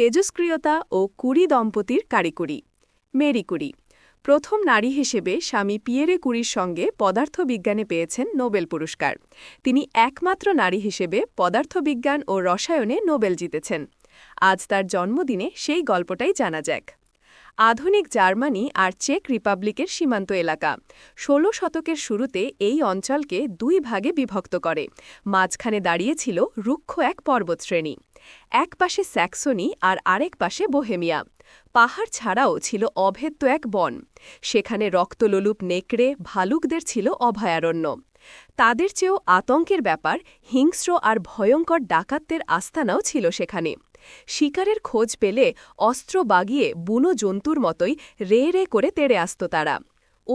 তেজস্ক্রিয়তা ও কুরি দম্পতির কারিকুরি। Marie Curie. প্রথম নারী হিসেবে স্বামী পিয়েরে কুরির সঙ্গে পদার্থবিজ্ঞানে পেয়েছেন নোবেল পুরস্কার। তিনি একমাত্র নারী হিসেবে পদার্থবিজ্ঞান ও রসায়নে নোবেল জিতেছেন। আজ তার জন্মদিনে সেই গল্পটাই জানা যাক। আধুনিক জার্মানি আর চেক রিপাবলিকের সীমান্ত এলাকা। ষোলো শতকের শুরুতে এই অঞ্চলকে দুই ভাগে বিভক্ত করে। মাঝখানে দাঁড়িয়েছিল রুক্ষ এক পর্বতশ্রেণী। এক পাশে স্যাক্সনি আর আরেক পাশে বোহেমিয়া। পাহাড় ছাড়াও ছিল অভেদ্য এক বন। সেখানে রক্তলোলুপ নেকড়ে, ভালুকদের ছিল অভয়ারণ্য। তাদের চেয়েও আতঙ্কের ব্যাপার, হিংস্র আর ভয়ঙ্কর ডাকাতদের আস্তানাও ছিল সেখানে। শিকারের খোঁজ পেলে অস্ত্র বাগিয়ে বুনো জন্তুর মতোই রে রে করে তেড়ে আসত তারা।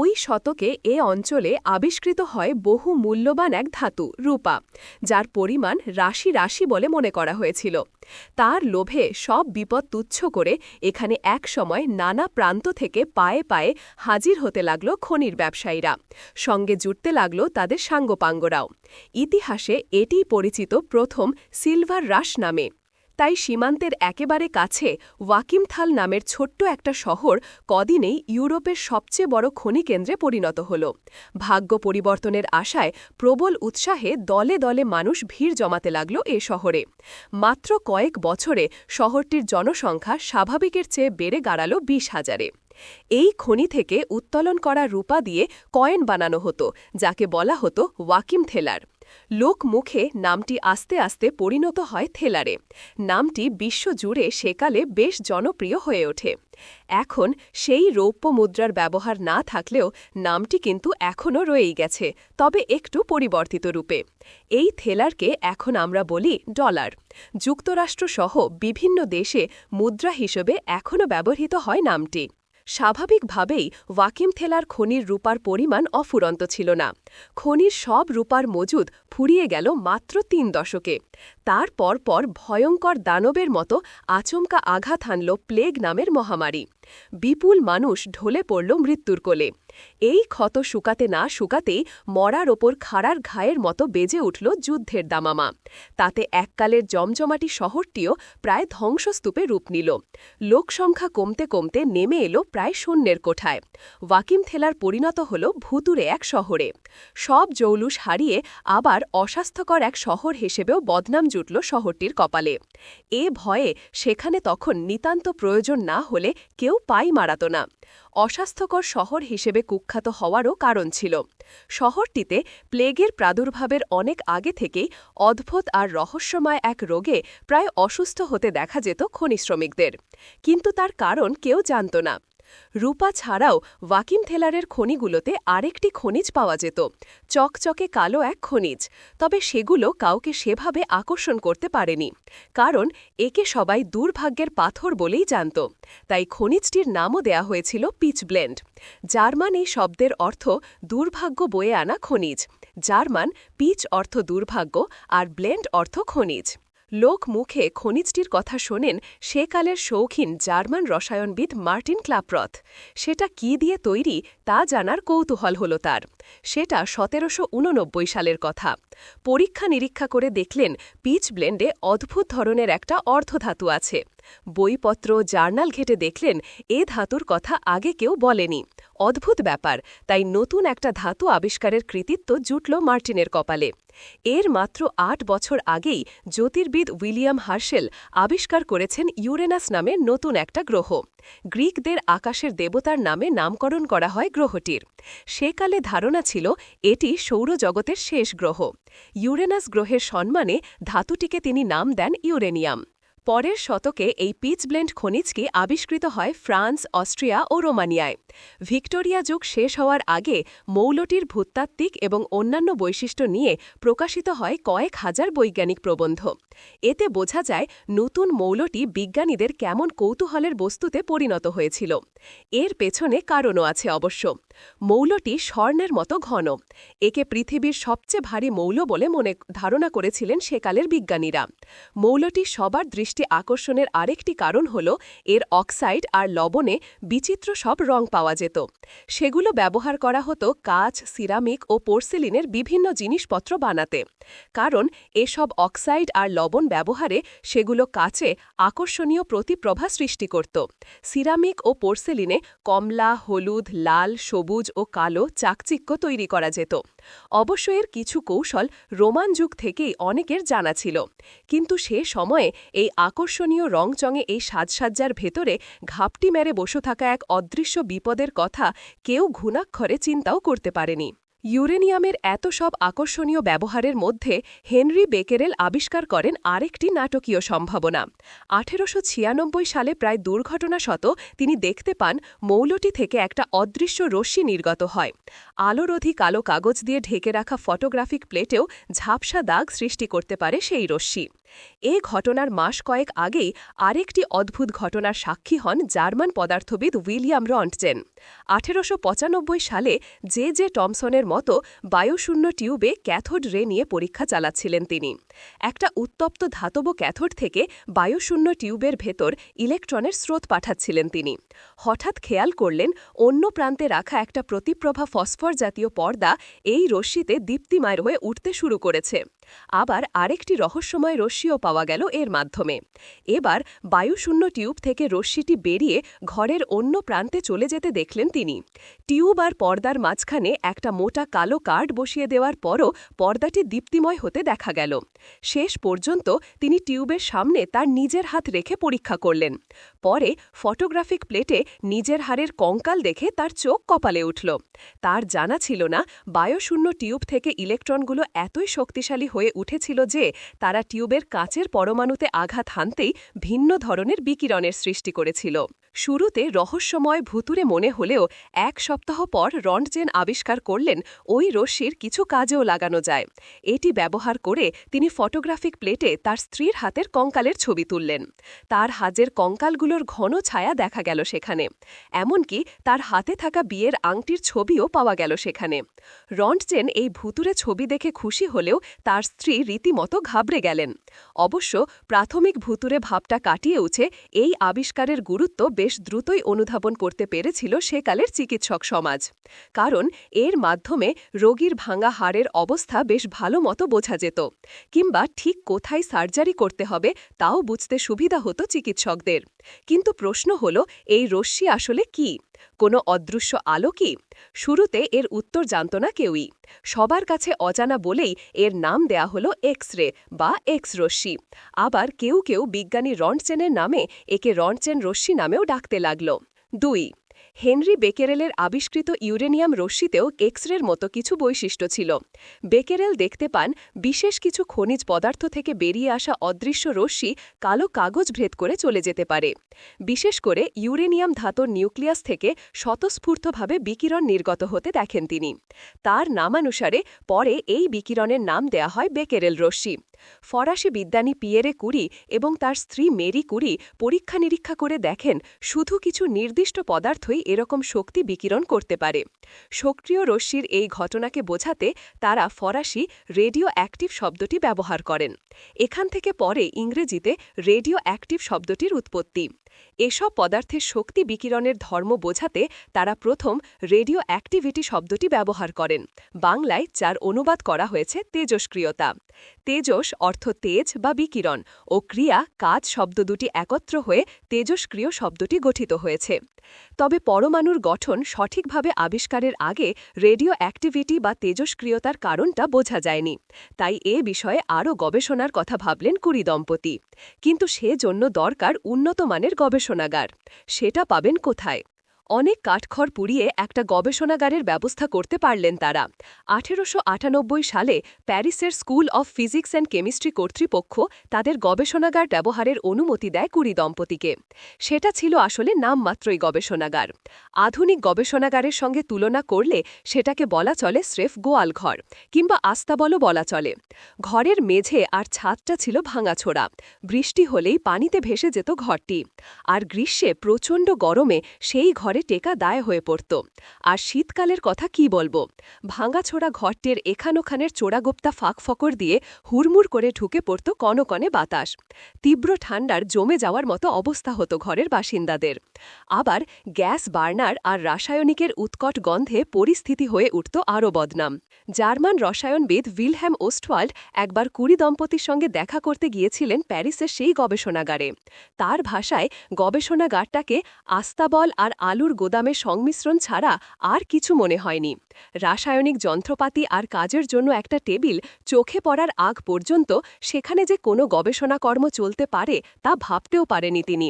ওই শতকে এ অঞ্চলে আবিষ্কৃত হয় বহু মূল্যবান এক ধাতু, রূপা, যার পরিমাণ রাশি রাশি বলে মনে করা হয়েছিল। তার লোভে সব বিপদ তুচ্ছ করে এখানে এক সময় নানা প্রান্ত থেকে পায়ে পায়ে হাজির হতে লাগল খনির ব্যবসায়ীরা। সঙ্গে জুটতে লাগল তাদের সাঙ্গপাঙ্গরাও। ইতিহাসে এটিই পরিচিত প্রথম সিলভার রাশ নামে। তাই সীমান্তের একেবারে কাছে ওয়াকিমথাল নামের ছোট্ট একটা শহর কদিনেই ইউরোপের সবচেয়ে বড় খনিকেন্দ্রে পরিণত হল। ভাগ্য পরিবর্তনের আশায় প্রবল উৎসাহে দলে দলে মানুষ ভিড় জমাতে লাগল এ শহরে। মাত্র কয়েক বছরে শহরটির জনসংখ্যা স্বাভাবিকের চেয়ে বেড়ে গাড়াল বিশ হাজারে। এই খনি থেকে উত্তোলন করা রূপা দিয়ে কয়েন বানানো হতো, যাকে বলা হতো ওয়াকিম থেলার লোক মুখে নামটি আস্তে আস্তে পরিণত হয় থেলারে। নামটি বিশ্বজুড়ে সেকালে বেশ জনপ্রিয় হয়ে ওঠে। এখন সেই রৌপ্য মুদ্রার ব্যবহার না থাকলেও নামটি কিন্তু এখনও রয়েই গেছে, তবে একটু পরিবর্তিত রূপে। এই থেলারকে এখন আমরা বলি ডলার। যুক্তরাষ্ট্রসহ বিভিন্ন দেশে মুদ্রা হিসেবে এখনও ব্যবহৃত হয় নামটি। স্বাভাবিকভাবেই ওয়াকিম থেলার খনির রূপার পরিমাণ অফুরন্ত ছিল না। খনির সব রূপার মজুদ ফুরিয়ে গেল মাত্র তিন দশকে। তার পরপর ভয়ঙ্কর দানবের মতো আচমকা আঘাত হানল প্লেগ নামের মহামারী। বিপুল মানুষ ঢলে পড়ল মৃত্যুর কোলে। এই ক্ষত শুকাতে না শুকাতেই মরার ওপর খাড়ার ঘায়ের মতো বেজে উঠল যুদ্ধের দামামা। তাতে এককালের জমজমাটি শহরটিও প্রায় ধ্বংসস্তূপে রূপ নিল। লোকসংখ্যা কমতে কমতে নেমে এলো প্রায় শূন্যের কোঠায়। ওয়াকিম থেলার পরিণত হল ভুতুরে এক শহরে। সব জৌলুস হারিয়ে আবার অস্বাস্থ্যকর এক শহর হিসেবেও বদনাম জুটল শহরটির কপালে। এ ভয়ে সেখানে তখন নিতান্ত প্রয়োজন না হলে কেউ পাই মারাত না। অস্বাস্থ্যকর শহর হিসেবে কুখ্যাত হওয়ারও কারণ ছিল। শহরটিতে প্লেগের প্রাদুর্ভাবের অনেক আগে থেকেই অদ্ভুত আর রহস্যময় এক রোগে প্রায় অসুস্থ হতে দেখা যেত খনি শ্রমিকদের কিন্তু তার কারণ কেউ জানত না। রূপা ছাড়াও ওয়াকিম থেলারের খনিগুলোতে আরেকটি খনিজ পাওয়া যেত, চকচকে কালো এক খনিজ, তবে সেগুলো কাউকে সেভাবে আকর্ষণ করতে পারেনি, কারণ একে সবাই দুর্ভাগ্যের পাথর বলেই জানত, তাই খনিজটির নামও দেয়া হয়েছিল পিচ ব্লেন্ড, জার্মান এই শব্দের অর্থ দুর্ভাগ্য বয়ে আনা খনিজ, জার্মান পিচ অর্থ দুর্ভাগ্য আর ব্লেন্ড অর্থ খনিজ। লোক মুখে খনিজটির কথা শোনেন সেকালের শৌখিন জার্মান রসায়নবিদ মার্টিন ক্লাপ্রথ। সেটা কি দিয়ে তৈরি তা জানার কৌতূহল হল তার। সেটা সতেরোশো উননব্বই সালের কথা। পরীক্ষা নিরীক্ষা করে দেখলেন পিচ ব্লেন্ডে অদ্ভুত ধরনের একটা অর্ধধাতু আছে। বইপত্র, জার্নাল ঘেটে দেখলেন এ ধাতুর কথা আগে কেউ বলেনি। অদ্ভুত ব্যাপার, তাই নতুন একটা ধাতু আবিষ্কারের কৃতিত্ব জুটল মার্টিনের কপালে। এর মাত্র আট বছর আগেই জ্যোতির্বিদ উইলিয়াম হার্শেল আবিষ্কার করেছেন ইউরেনাস নামে নতুন একটা গ্রহ। গ্রিকদের আকাশের দেবতার নামে নামকরণ করা হয় গ্রহটির। সেকালে ধারণা ছিল এটি সৌরজগতের শেষ গ্রহ। ইউরেনাস গ্রহের সম্মানে ধাতুটিকে তিনি নাম দেন ইউরেনিয়াম। পরের শতকে এই পিচ ব্লেন্ড খনিজটি আবিষ্কৃত হয় ফ্রান্স, অস্ট্রিয়া ও রোমানিয়ায়। ভিক্টোরিয়া যুগ শেষ হওয়ার আগে মৌলটির ভূতাত্ত্বিক এবং অন্যান্য বৈশিষ্ট্য নিয়ে প্রকাশিত হয় কয়েক হাজার বৈজ্ঞানিক প্রবন্ধ। এতে বোঝা যায় নতুন মৌলটি বিজ্ঞানীদের কেমন কৌতূহলের বস্তুতে পরিণত হয়েছিল। এর পেছনে কারণও আছে অবশ্য। মৌলটি স্বর্ণের মতো ঘন। একে পৃথিবীর সবচেয়ে ভারী মৌল বলে মনে, ধারণা করেছিলেন সেকালের বিজ্ঞানীরা। মৌলটি সবার দৃষ্টি আকর্ষণের আরেকটি কারণ হল, এর অক্সাইড আর লবণে বিচিত্র সব রং পাওয়া যেত। সেগুলো ব্যবহার করা হতো কাচ, সিরামিক ও পোর্সেলিনের বিভিন্ন জিনিসপত্র বানাতে। কারণ, এসব অক্সাইড আর লবণ ব্যবহারে সেগুলো কাচে আকর্ষণীয় প্রতিপ্রভা সৃষ্টি করত। সিরামিক ও পোর্সেলিনে কমলা, হলুদ, লাল, সবুজ ও কালো চাকচিক্য তৈরি করা যেত। অবশ্য এর কিছু কৌশল রোমান যুগ থেকেই অনেকের জানা ছিল। কিন্তু সে সময়ে এই আকর্ষণীয় রংচঙে এই সাজসাজ্জার ভেতরে ঘাপটি মেরে বসে থাকা এক অদৃশ্য বিপদের কথা কেউ ঘুণাক্ষরে চিন্তাও করতে পারেনি। ইউরেনিয়ামের এত সব আকর্ষণীয় ব্যবহারের মধ্যে হেনরি বেকেরেল আবিষ্কার করেন আরেকটি নাটকীয় সম্ভাবনা। আঠেরোশো ছিয়ানব্বই সালে প্রায় দুর্ঘটনাশত তিনি দেখতে পান মৌলটি থেকে একটা অদৃশ্য রশ্মি নির্গত হয়। আলোরোধী কালো কাগজ দিয়ে ঢেকে রাখা ফটোগ্রাফিক প্লেটেও ঝাপসা দাগ সৃষ্টি করতে পারে সেই রশ্মি। এ ঘটনার মাস কয়েক আগেই আরেকটি অদ্ভুত ঘটনার সাক্ষী হন জার্মান পদার্থবিদ উইলিয়াম রন্টজেন। আঠেরোশো পঁচানব্বই সালে যে যে টমসনের মতো বায়ুশূন্য টিউবে ক্যাথোড রে নিয়ে পরীক্ষা চালাচ্ছিলেন তিনি। একটা উত্তপ্ত ধাতব ক্যাথোড থেকে বায়ুশূন্য টিউবের ভেতর ইলেকট্রনের স্রোত পাঠাচ্ছিলেন তিনি। হঠাৎ খেয়াল করলেন, অন্য প্রান্তে রাখা একটা প্রতিপ্রভা ফসফর জাতীয় পর্দা এই রশ্মিতে দীপ্তিমায় হয়ে উঠতে শুরু করেছে। আবার আরেকটি রহস্যময় রশ্মিও পাওয়া গেল এর মাধ্যমে। এবার বায়ুশূন্য টিউব থেকে রশ্মিটি বেরিয়ে ঘরের অন্য প্রান্তে চলে যেতে দেখলেন তিনি। টিউব আর পর্দার মাঝখানে একটা মোটা কালো কার্ড বসিয়ে দেওয়ার পরও পর্দাটি দীপ্তিময় হতে দেখা গেল। শেষ পর্যন্ত তিনি টিউবের সামনে তার নিজের হাত রেখে পরীক্ষা করলেন। পরে ফটোগ্রাফিক প্লেটে নিজের হারের কঙ্কাল দেখে তার চোখ কপালে উঠল। তার জানা ছিল না বায়ুশূন্য টিউব থেকে ইলেকট্রনগুলো এতই শক্তিশালী হয়ে উঠেছিল যে তারা টিউবের কাচের পরমাণুতে আঘাত হানতেই ভিন্ন ধরনের বিকিরণের সৃষ্টি করেছিল। শুরুতে রহস্যময় ভুতুরে মনে হলেও এক সপ্তাহ পর রন্টজেন আবিষ্কার করলেন ওই রশ্মির কিছু কাজেও লাগানো যায়। এটি ব্যবহার করে তিনি ফটোগ্রাফিক প্লেটে তার স্ত্রীর হাতের কঙ্কালের ছবি তুললেন। তার হাজের কঙ্কালগুলোর ঘন ছায়া দেখা গেল সেখানে। এমনকি তার হাতে থাকা বিয়ের আংটির ছবিও পাওয়া গেল সেখানে। রন্টজেন এই ভুতুরে ছবি দেখে খুশি হলেও তার স্ত্রী রীতিমতো ঘাবড়ে গেলেন। অবশ্য প্রাথমিক ভুতুরে ভাবটা কাটিয়ে উঠে এই আবিষ্কারের গুরুত্ব বেশ দ্রুতই অনুধাবন করতে পেরেছিল সেকালের চিকিৎসক সমাজ। কারণ এর মাধ্যমে রোগীর ভাঙা হাড়ের অবস্থা বেশ ভালো মতো বোঝা যেত। কিংবা ঠিক কোথায় সার্জারি করতে হবে তাও বুঝতে সুবিধা হতো চিকিৎসকদের। কিন্তু প্রশ্ন হল, এই রশ্মি আসলে কি? কোনো অদৃশ্য আলো কি শুরুতে এর উত্তর জানত না কেউই। সবার কাছে অজানা বলেই এর নাম দেয়া হল এক্স রে বা এক্স রশ্মি আবার কেউ কেউ বিজ্ঞানী রনচেনের নামে একে রনচেন রশ্মি নামেও ডাকতে লাগল। দুই হেনরি বেকেরেলের আবিষ্কৃত ইউরেনিয়াম রশ্মিতেও এক্সরের মতো কিছু বৈশিষ্ট্য ছিল। বেকেরেল দেখতে পান বিশেষ কিছু খনিজ পদার্থ থেকে বেরিয়ে আসা অদৃশ্য রশ্মি কালো কাগজ ভেদ করে চলে যেতে পারে। বিশেষ করে ইউরেনিয়াম ধাতুর নিউক্লিয়াস থেকে স্বতঃস্ফূর্তভাবে বিকিরণ নির্গত হতে দেখেন তিনি। তার নামানুসারে পরে এই বিকিরণের নাম দেয়া হয় বেকেরেল রশ্মি। ফরাসি বিজ্ঞানী পিয়েরে কুরি এবং তার স্ত্রী মেরি কুরি পরীক্ষা নিরীক্ষা করে দেখেন শুধু কিছু নির্দিষ্ট পদার্থই এরকম শক্তি বিকিরণ করতে পারে। সক্রিয় রশ্মির এই ঘটনাকে বোঝাতে তারা ফরাসি রেডিও অ্যাক্টিভ শব্দটি ব্যবহার করেন। এখান থেকে পরে ইংরেজিতে রেডিও অ্যাক্টিভ শব্দটির উৎপত্তি। এসব পদার্থের শক্তি বিকিরণের ধর্ম বোঝাতে তারা প্রথম রেডিও অ্যাক্টিভিটি শব্দটি ব্যবহার করেন। বাংলায় যার অনুবাদ করা হয়েছে তেজস্ক্রিয়তা। তেজস অর্থ তেজ বা বিকিরণ ও ক্রিয়া, কাজ শব্দ দুটি একত্র হয়ে তেজস্ক্রিয় শব্দটি গঠিত হয়েছে। তবে পরমাণুর গঠন সঠিকভাবে আবিষ্কারের আগে রেডিও অ্যাক্টিভিটি বা তেজস্ক্রিয়তার কারণটা বোঝা যায়নি। তাই এ বিষয়ে আরও গবেষণার কথা ভাবলেন কুড়ি দম্পতি। কিন্তু সেজন্য দরকার উন্নত মানের গবেষণাগার। সেটা পাবেন কোথায়? অনেক কাঠখড় পুড়িয়ে একটা গবেষণাগারের ব্যবস্থা করতে পারলেন তারা। আঠেরোশো আটানব্বই সালে প্যারিসের school of physics and chemistry কর্তৃপক্ষ তাদের গবেষণাগার ব্যবহারের অনুমতি দেয় কুড়ি দম্পতিকে। সেটা ছিল আসলে নামমাত্রই গবেষণাগার। আধুনিক গবেষণাগারের সঙ্গে তুলনা করলে সেটাকে বলা চলে স্রেফ গোয়াল ঘর কিংবা আস্তাবলও বলা চলে। ঘরের মেঝে আর ছাদটা ছিল ভাঙাছোড়া। বৃষ্টি হলেই পানিতে ভেসে যেত ঘরটি। আর গ্রীষ্মে প্রচণ্ড গরমে সেই ঘরে ঘরে টেকা দায় হয়ে পড়ত। আর শীতকালের কথা কি বলব? ভাঙাছোড়া ঘরটের এখানোখানের চোরাগোপ্তা ফাঁক ফকর দিয়ে হুড়মুড় করে ঢুকে পড়ত কনকনে বাতাস। তীব্র ঠান্ডার জমে যাওয়ার মতো অবস্থা হতো ঘরের বাসিন্দাদের। আবার গ্যাস বার্নার আর রাসায়নিকের উৎকট গন্ধে পরিস্থিতি হয়ে উঠত আরও বদনাম। জার্মান রসায়নবিদ উইলহ্যাম ওস্টওয়াল্ড একবার কুড়ি দম্পতির সঙ্গে দেখা করতে গিয়েছিলেন প্যারিসের সেই গবেষণাগারে। তার ভাষায় গবেষণাগারটাকে আস্তাবল আর আলুর গোদামের সংমিশ্রণ ছাড়া আর কিছু মনে হয়নি। রাসায়নিক যন্ত্রপাতি আর কাজের জন্য একটা টেবিল চোখে পড়ার আগ পর্যন্ত সেখানে যে কোনো গবেষণাকর্ম চলতে পারে তা ভাবতেও পারেনি তিনি।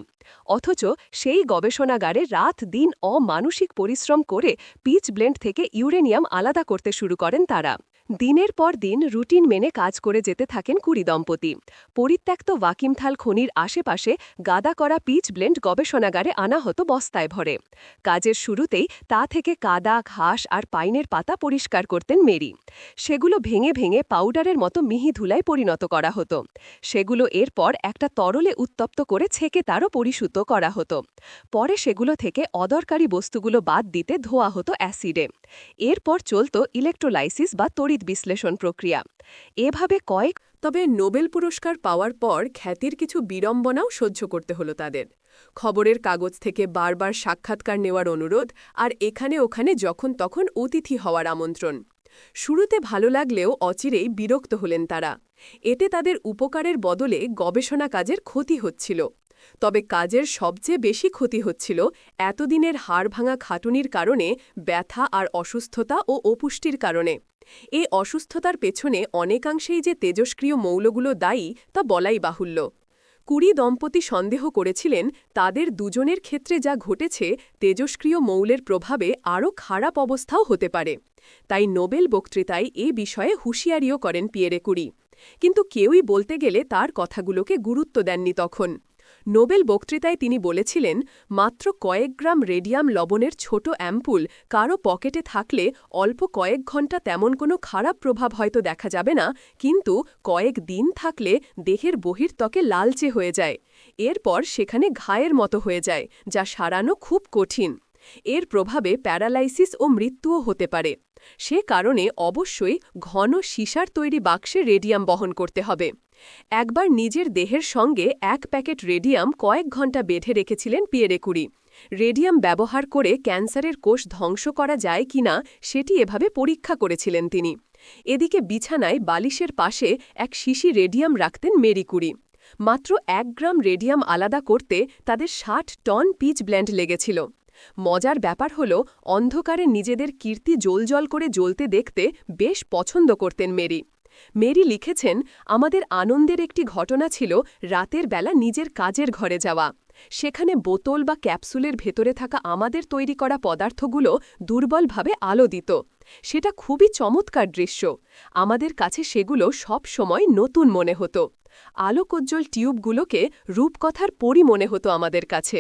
অথচ সেই গবেষণাগারে রাত দিন অমানসিক পরিশ্রম করে পিচ ব্লেন্ড থেকে ইউরেনিয়াম আলাদা করতে শুরু করেন তারা। দিনের পর দিন রুটিন মেনে কাজ করে যেতে থাকেন কুড়ি দম্পতি। পরিত্যক্ত ওয়াকিমথাল খনির আশেপাশে গাদা করা পিচ ব্লেন্ড গবেষণাগারে আনা হতো বস্তায় ভরে। কাজের শুরুতেই তা থেকে কাদা, ঘাস আর পাইনের পাতা পরিষ্কার করতেন মেরি। সেগুলো ভেঙে ভেঙে পাউডারের মতো মিহি ধুলায় পরিণত করা হতো। সেগুলো এরপর একটা তরলে উত্তপ্ত করে ছেকে তারও পরিশুদ্ধ করা হতো। পরে সেগুলো থেকে অদরকারি বস্তুগুলো বাদ দিতে ধোয়া হতো অ্যাসিডে। এরপর চলত ইলেকট্রোলাইসিস বা তড়িৎ বিশ্লেষণ প্রক্রিয়া। এভাবে কয়েক তবে নোবেল পুরস্কার পাওয়ার পর খ্যাতির কিছু বিড়ম্বনাও সহ্য করতে হলো তাদের। খবরের কাগজ থেকে বারবার সাক্ষাৎকার নেওয়ার অনুরোধ আর এখানে ওখানে যখন তখন অতিথি হওয়ার আমন্ত্রণ। শুরুতে ভালো লাগলেও অচিরেই বিরক্ত হলেন তারা। এতে তাদের উপকারের বদলে গবেষণা কাজের ক্ষতি হচ্ছিল। তবে কাজের সবচেয়ে বেশি ক্ষতি হচ্ছিল এতদিনের হাড় ভাঙা খাটুনির কারণে ব্যথা আর অসুস্থতা ও অপুষ্টির কারণে। এ অসুস্থতার পেছনে অনেকাংশেই যে তেজস্ক্রিয় মৌলগুলো দায়ী তা বলাই বাহুল্য। কুড়ি দম্পতি সন্দেহ করেছিলেন তাদের দুজনের ক্ষেত্রে যা ঘটেছে তেজস্ক্রিয় মৌলের প্রভাবে আরও খারাপ অবস্থাও হতে পারে। তাই নোবেল বক্তৃতায় এ বিষয়ে হুঁশিয়ারিও করেন পিয়েরে কুড়ি। কিন্তু কেউই বলতে গেলে তার কথাগুলোকে গুরুত্ব দেননি তখন। নোবেল বক্তৃতায় তিনি বলেছিলেন, মাত্র কয়েক গ্রাম রেডিয়াম লবণের ছোট অ্যাম্পুল কারও পকেটে থাকলে অল্প কয়েক ঘণ্টা তেমন কোনো খারাপ প্রভাব হয়তো দেখা যাবে না, কিন্তু কয়েক দিন থাকলে দেহের বহির্ত্বকে লালচে হয়ে যায়। এরপর সেখানে ঘায়ের মতো হয়ে যায়, যা সারানো খুব কঠিন। এর প্রভাবে প্যারালাইসিস ও মৃত্যুও হতে পারে। সে কারণে অবশ্যই ঘন সীসার তৈরি বাক্সে রেডিয়াম বহন করতে হবে। একবার নিজের দেহের সঙ্গে এক প্যাকেট রেডিয়াম কয়েক ঘণ্টা বেঁধে রেখেছিলেন পিয়েরেকুরি রেডিয়াম ব্যবহার করে ক্যান্সারের কোষ ধ্বংস করা যায় কিনা সেটি এভাবে পরীক্ষা করেছিলেন তিনি। এদিকে বিছানায় বালিশের পাশে এক শিশি রেডিয়াম রাখতেন মেরিকুরি মাত্র এক গ্রাম রেডিয়াম আলাদা করতে তাদের ষাট টন পিচ ব্ল্যান্ড লেগেছিল। মজার ব্যাপার হল, অন্ধকারে নিজেদের কীর্তি জল করে জ্বলতে দেখতে বেশ পছন্দ করতেন মেরি। মেরি লিখেছেন, আমাদের আনন্দের একটি ঘটনা ছিল রাতের বেলা নিজের কাজের ঘরে যাওয়া। সেখানে বোতল বা ক্যাপসুলের ভেতরে থাকা আমাদের তৈরি করা পদার্থগুলো দুর্বলভাবে আলো দিত সেটা খুবই চমৎকার দৃশ্য। আমাদের কাছে সেগুলো সব সময় নতুন মনে হতো। আলোকোজ্জ্বল টিউবগুলোকে রূপকথার পরি মনে হতো আমাদের কাছে।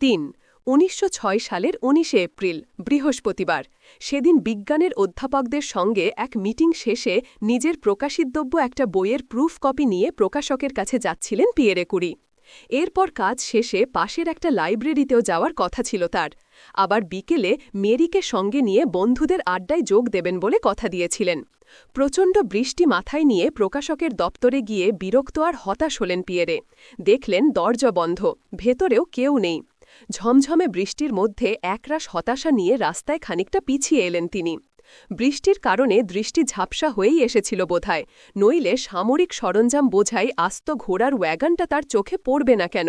তিন উনিশশো ছয় সালের উনিশে এপ্রিল, বৃহস্পতিবার। সেদিন বিজ্ঞানের অধ্যাপকদের সঙ্গে এক মিটিং শেষে নিজের প্রকাশিতব্য একটা বইয়ের প্রুফ কপি নিয়ে প্রকাশকের কাছে যাচ্ছিলেন পিয়েরে কুরি। এরপর কাজ শেষে পাশের একটা লাইব্রেরিতেও যাওয়ার কথা ছিল তার। আবার বিকেলে মেরিকে সঙ্গে নিয়ে বন্ধুদের আড্ডায় যোগ দেবেন বলে কথা দিয়েছিলেন। প্রচণ্ড বৃষ্টি মাথায় নিয়ে প্রকাশকের দপ্তরে গিয়ে বিরক্ত আর হতাশ হলেন পিয়েরে। দেখলেন দরজা বন্ধ, ভেতরেও কেউ নেই। ঝমঝমে বৃষ্টির মধ্যে একরাশ হতাশা নিয়ে রাস্তায় খানিকটা পিছিয়ে এলেন তিনি। বৃষ্টির কারণে দৃষ্টি ঝাপসা হয়েই এসেছিল বোধহয়, নইলে সামরিক সরঞ্জাম বোঝাই আস্ত ঘোড়ার ওয়াগানটা তার চোখে পড়বে না কেন?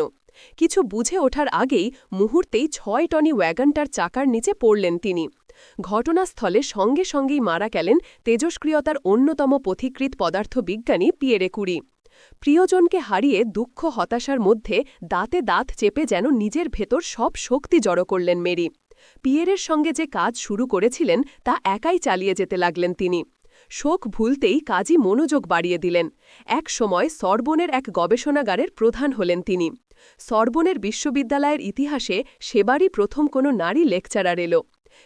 কিছু বুঝে ওঠার আগেই মুহূর্তেই ছয় টনি ওয়াগানটার চাকার নিচে পড়লেন তিনি। ঘটনাস্থলে সঙ্গে সঙ্গেই মারা গেলেন তেজস্ক্রিয়তার অন্যতম পথিকৃত পদার্থবিজ্ঞানী পিয়েরে কুড়ি প্রিয়জনকে হারিয়ে দুঃখ, হতাশার মধ্যে দাঁতে দাঁত চেপে যেন নিজের ভেতর সব শক্তি জড়ো করলেন মেরি। পিয়েরের সঙ্গে যে কাজ শুরু করেছিলেন, তা একাই চালিয়ে যেতে লাগলেন তিনি। শোক ভুলতেই কাজই মনোযোগ বাড়িয়ে দিলেন। এক সময় সরবনের এক গবেষণাগারের প্রধান হলেন তিনি। সরবনের বিশ্ববিদ্যালয়ের ইতিহাসে সেবারই প্রথম কোনো নারী লেকচারার এলো।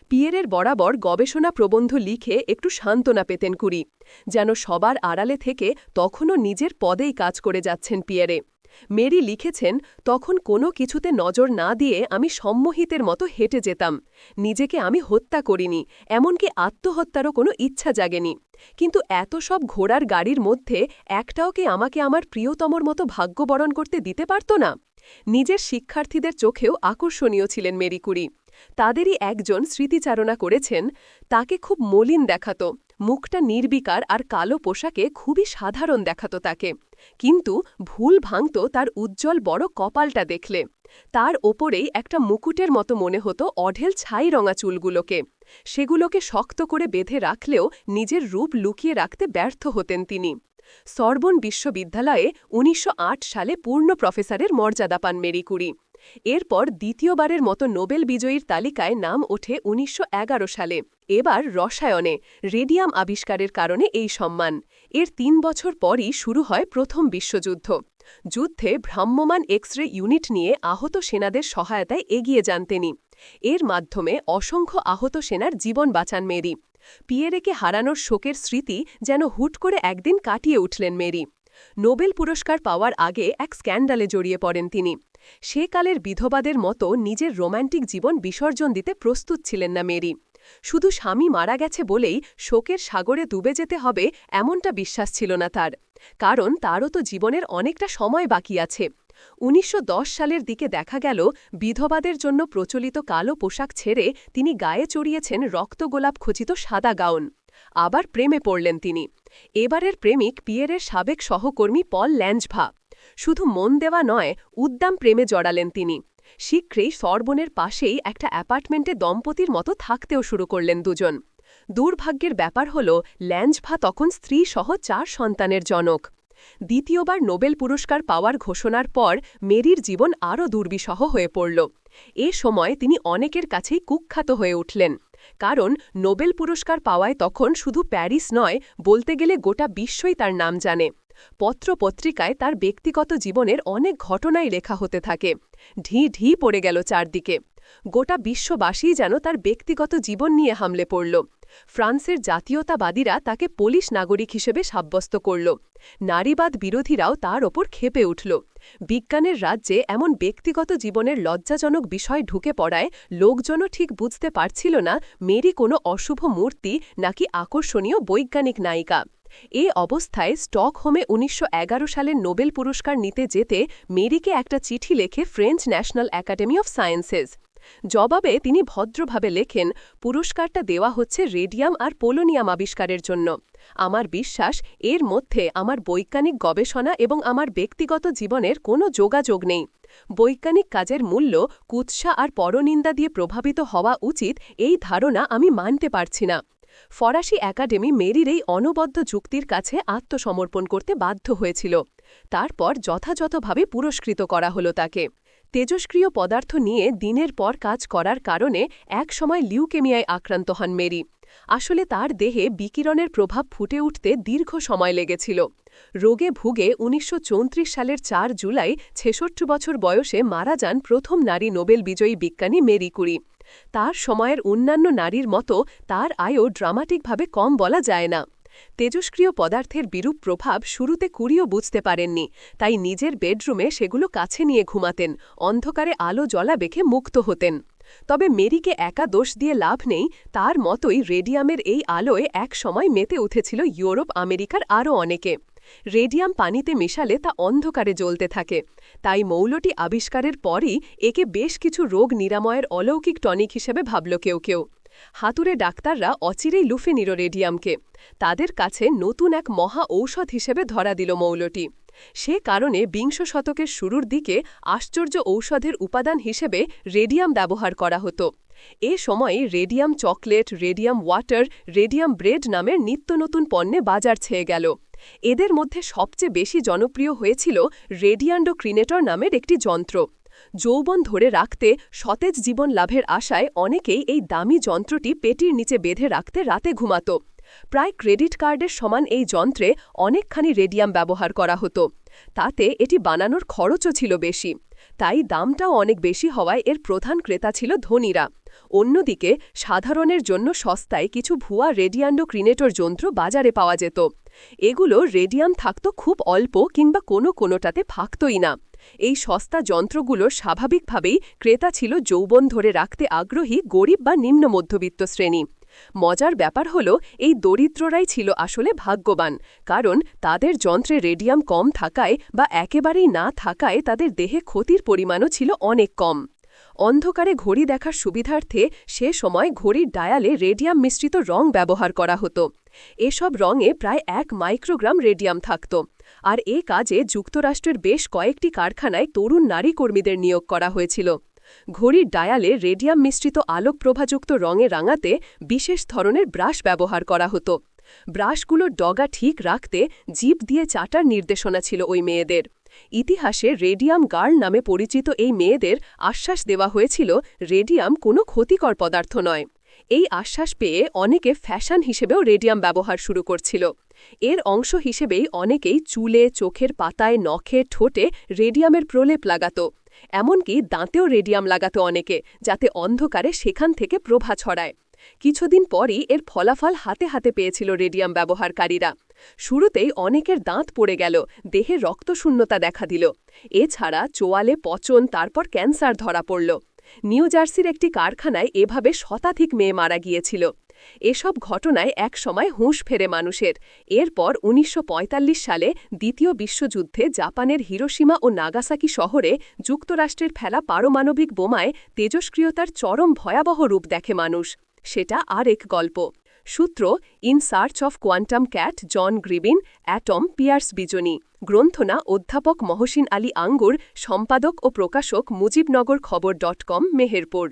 পিয়েরের বরাবর গবেষণা প্রবন্ধ লিখে একটু সান্ত্বনা পেতেন কুরি, যেন সবার আড়ালে থেকে তখনও নিজের পদেই কাজ করে যাচ্ছেন পিয়েরে। মেরি লিখেছেন, তখন কোনো কিছুতে নজর না দিয়ে আমি সম্মোহিতের মতো হেঁটে যেতাম। নিজেকে আমি হত্যা করিনি, এমনকি আত্মহত্যারও কোনো ইচ্ছা জাগেনি। কিন্তু এত সব ঘোড়ার গাড়ির মধ্যে একটাও কি আমাকে আমার প্রিয়তমর মতো ভাগ্যবরণ করতে দিতে পারত না? নিজের শিক্ষার্থীদের চোখেও আকর্ষণীয় ছিলেন মেরি কুরি। তাদেরই একজন স্মৃতিচারণা করেছেন, তাকে খুব মলিন দেখাত, মুখটা নির্বিকার আর কালো পোশাকে খুবই সাধারণ দেখাত তাকে। কিন্তু ভুল ভাঙত তার উজ্জ্বল বড় কপালটা দেখলে। তার ওপরেই একটা মুকুটের মতো মনে হতো অঢেল ছাই রঙা চুলগুলোকে। সেগুলোকে শক্ত করে বেঁধে রাখলেও নিজের রূপ লুকিয়ে রাখতে ব্যর্থ হতেন তিনি। সরবন বিশ্ববিদ্যালয়ে উনিশশো আট সালে পূর্ণ প্রফেসরের মর্যাদা পান মেরি কুরি এরপর দ্বিতীয়বারের মতো নোবেল বিজয়ীর তালিকায় নাম ওঠে উনিশশো এগারো সালে। এবার রসায়নে, রেডিয়াম আবিষ্কারের কারণে এই সম্মান। এর তিন বছর পরই শুরু হয় প্রথম বিশ্বযুদ্ধ। যুদ্ধে ভ্রাম্যমান এক্স রে ইউনিট নিয়ে আহত সেনাদের সহায়তায় এগিয়ে যান তিনি। এর মাধ্যমে অসংখ্য আহত সেনার জীবন বাঁচান মেরি। পিয়েরেকে হারানোর শোকের স্মৃতি যেন হুট করে একদিন কাটিয়ে উঠলেন মেরি। নোবেল পুরস্কার পাওয়ার আগে এক স্ক্যান্ডালে জড়িয়ে পড়েন তিনি। সেকালের বিধবাদের মতো নিজের রোম্যান্টিক জীবন বিসর্জন দিতে প্রস্তুত ছিলেন না মেরি। শুধু স্বামী মারা গেছে বলেই শোকের সাগরে ডুবে যেতে হবে এমনটা বিশ্বাস ছিল না তার। কারণ তারও তো জীবনের অনেকটা সময় বাকি আছে। উনিশশো দশ সালের দিকে দেখা গেল, বিধবাদের জন্য প্রচলিত কালো পোশাক ছেড়ে তিনি গায়ে চড়িয়েছেন রক্তগোলাপ খচিত সাদা গাউন। আবার প্রেমে পড়লেন তিনি। এবারের প্রেমিক পিয়েরের সাবেক সহকর্মী পল ল্যাঞ্জভা। শুধু মন দেওয়া নয়, উদ্দাম প্রেমে জড়ালেন তিনি। শীঘ্রেই সরবনের পাশেই একটা অ্যাপার্টমেন্টে দম্পতির মতো থাকতেও শুরু করলেন দুজন। দুর্ভাগ্যের ব্যাপার হল, ল্যাঞ্জভা তখন স্ত্রী সহ চার সন্তানের জনক। দ্বিতীয়বার নোবেল পুরস্কার পাওয়ার ঘোষণার পর মেরির জীবন আরও দুর্বিষহ হয়ে পড়ল। এ সময় তিনি অনেকের কাছেই কুখ্যাত হয়ে উঠলেন। কারণ নোবেল পুরস্কার পাওয়ায় তখন শুধু প্যারিস নয়, বলতে গেলে গোটা বিশ্বই তার নাম জানে। পত্রপত্রিকায় তার ব্যক্তিগত জীবনের অনেক ঘটনাই লেখা হতে থাকে। ঢি ঢি পড়ে গেল চারদিকে। গোটা বিশ্ববাসী যেন তার ব্যক্তিগত জীবন নিয়ে হামলে পড়ল। ফ্রান্সের জাতীয়তাবাদীরা তাকে পোলিশ নাগরিক হিসেবে সাব্যস্ত করল। নারীবাদ বিরোধীরাও তার ওপর খেপে উঠল। বিজ্ঞানের রাজ্যে এমন ব্যক্তিগত জীবনের লজ্জাজনক বিষয় ঢুকে পড়ায় লোকজনও ঠিক বুঝতে পারছিল না, মেরি কোনো অশুভ মূর্তি নাকি আকর্ষণীয় বৈজ্ঞানিক নায়িকা। এ অবস্থায় স্টকহোমে উনিশশো সালের নোবেল পুরস্কার নিতে যেতে মেরিকে একটা চিঠি লেখে French National Academy of Sciences. জবাবে তিনি ভদ্রভাবে লেখেন, পুরস্কারটা দেওয়া হচ্ছে রেডিয়াম আর পোলোনিয়াম আবিষ্কারের জন্য। আমার বিশ্বাস, এর মধ্যে আমার বৈজ্ঞানিক গবেষণা এবং আমার ব্যক্তিগত জীবনের কোনো যোগাযোগ নেই। বৈজ্ঞানিক কাজের মূল্য, কুৎসা আর পরনিন্দা দিয়ে প্রভাবিত হওয়া উচিত, এই ধারণা আমি মানতে পারছি না। ফরাসি একাডেমি মেরির এই অনবদ্য যুক্তির কাছে আত্মসমর্পণ করতে বাধ্য হয়েছিল। তারপর যথাযথভাবে পুরস্কৃত করা হল তাকে। তেজস্ক্রিয় পদার্থ নিয়ে দিনের পর কাজ করার কারণে এক সময় লিউকেমিয়ায় আক্রান্ত হন মেরি। আসলে তার দেহে বিকিরণের প্রভাব ফুটে উঠতে দীর্ঘ সময় লেগেছিল। রোগে ভুগে উনিশশো চৌত্রিশ সালের চার জুলাই ছেষট্টি বছর বয়সে মারা যান প্রথম নারী নোবেল বিজয়ী বিজ্ঞানী মেরি কুরি। তার সময়ের অন্যান্য নারীর মতো তার আয়ও ড্রামাটিকভাবে কম বলা যায় না। তেজস্ক্রিয় পদার্থের বিরূপ প্রভাব শুরুতে কুড়িও বুঝতে পারেননি, তাই নিজের বেডরুমে সেগুলো কাছে নিয়ে ঘুমাতেন, অন্ধকারে আলো জ্বলা বেখে মুক্ত হতেন। তবে মেরিকে একা দোষ দিয়ে লাভ নেই, তার মতোই রেডিয়ামের এই আলোয় এক সময় মেতে উঠেছিল ইউরোপ, আমেরিকার আরও অনেকে। রেডিয়াম পানিতে মেশালে তা অন্ধকারে জ্বলতে থাকে। তাই মৌলটি আবিষ্কারের পরই একে বেশ কিছু রোগ নিরাময়ের অলৌকিক টনিক হিসেবে ভাবল কেউ কেউ। হাতুরে ডাক্তাররা অচিরেই লুফে নিল রেডিয়ামকে। তাদের কাছে নতুন এক মহা ঔষধ হিসেবে ধরা দিল মৌলটি। সে কারণে বিংশ শতকের শুরুর দিকে আশ্চর্য ঔষধের উপাদান হিসেবে রেডিয়াম ব্যবহার করা হতো। এ সময়ে radium chocolate, radium water, radium bread নামের নিত্য নতুন পণ্যে বাজার ছেয়ে গেল। এদের মধ্যে সবচেয়ে বেশি জনপ্রিয় হয়েছিল রেডিয়ান্ডো ক্রিনেটর নামের একটি যন্ত্র। যৌবন ধরে রাখতে, সতেজ জীবন লাভের আশায় অনেকেই এই দামি যন্ত্রটি পেটির নিচে বেঁধে রাখতে রাতে ঘুমাত। প্রায় ক্রেডিট কার্ডের সমান এই যন্ত্রে অনেকখানি রেডিয়াম ব্যবহার করা হতো। তাতে এটি বানানোর খরচও ছিল বেশি। তাই দামটাও অনেক বেশি হওয়ায় এর প্রধান ক্রেতা ছিল ধনীরা। অন্যদিকে, সাধারণের জন্য সস্তায় কিছু ভুয়া রেডিয়ান্ডো ক্রিনেটর যন্ত্র বাজারে পাওয়া যেত। এগুলো রেডিয়াম থাকত খুব অল্প কিংবা কোনো কোনোটাতে থাকতই না। এই সস্তা যন্ত্রগুলো স্বাভাবিকভাবেই ক্রেতা ছিল যৌবন ধরে রাখতে আগ্রহী গরিব বা নিম্ন মধ্যবিত্ত শ্রেণি। মজার ব্যাপার হল, এই দরিদ্ররাই ছিল আসলে ভাগ্যবান, কারণ তাদের যন্ত্রে রেডিয়াম কম থাকায় বা একেবারেই না থাকায় তাদের দেহে ক্ষতির পরিমাণও ছিল অনেক কম। অন্ধকারে ঘড়ি দেখার সুবিধার্থে সে সময় ঘড়ির ডায়ালে রেডিয়াম মিশ্রিত রং ব্যবহার করা হতো। এসব রঙে প্রায় এক মাইক্রোগ্রাম রেডিয়াম থাকত। আর এ কাজে যুক্তরাষ্ট্রের বেশ কয়েকটি কারখানায় তরুণ নারী কর্মীদের নিয়োগ করা হয়েছিল। ঘড়ির ডায়ালে রেডিয়াম মিশ্রিত আলোকপ্রভাযুক্ত রঙে রাঙাতে বিশেষ ধরনের ব্রাশ ব্যবহার করা হতো। ব্রাশগুলোর ডগা ঠিক রাখতে জিপ দিয়ে চাটার নির্দেশনা ছিল ওই মেয়েদের। ইতিহাসে রেডিয়াম গার্ল নামে পরিচিত এই মেয়েদের আশ্বাস দেওয়া হয়েছিল, রেডিয়াম কোনো ক্ষতিকর পদার্থ নয়। এই আশ্বাস পেয়ে অনেকে ফ্যাশন হিসেবেও রেডিয়াম ব্যবহার শুরু করছিল। এর অংশ হিসেবেই অনেকেই চুলে, চোখের পাতায়, নখে, ঠোঁটে রেডিয়ামের প্রলেপ লাগাত। এমনকি দাঁতেও রেডিয়াম লাগাত অনেকে, যাতে অন্ধকারে সেখান থেকে প্রভা ছড়ায়। কিছুদিন পরই এর ফলাফল হাতে হাতে পেয়েছিল রেডিয়াম ব্যবহারকারীরা। শুরুতেই অনেকের দাঁত পড়ে গেল, দেহে রক্তশূন্যতা দেখা দিল। এছাড়া চোয়ালে পচন, তারপর ক্যান্সার ধরা পড়ল। নিউ জার্সির একটি কারখানায় এভাবে শতাধিক মেয়ে মারা গিয়েছিল। এসব ঘটনায় এক সময় হুঁশ ফেরে মানুষের। এরপর উনিশশো পঁয়তাল্লিশ সালে দ্বিতীয় বিশ্বযুদ্ধে জাপানের হিরোসীমা ও নাগাসাকি শহরে যুক্তরাষ্ট্রের ফেলা পারমাণবিক বোমায় তেজস্ক্রিয়তার চরম ভয়াবহ রূপ দেখে মানুষ। সেটা আর এক গল্প। সূত্র, In Search of Quantum Cat, John Gribbin, atom, Piers Bizony গ্রন্থনা অধ্যাপক মহসিন আলী আঙ্গুর, সম্পাদক ও প্রকাশক মুজিবনগর খবর ডট কম, মেহেরপুর।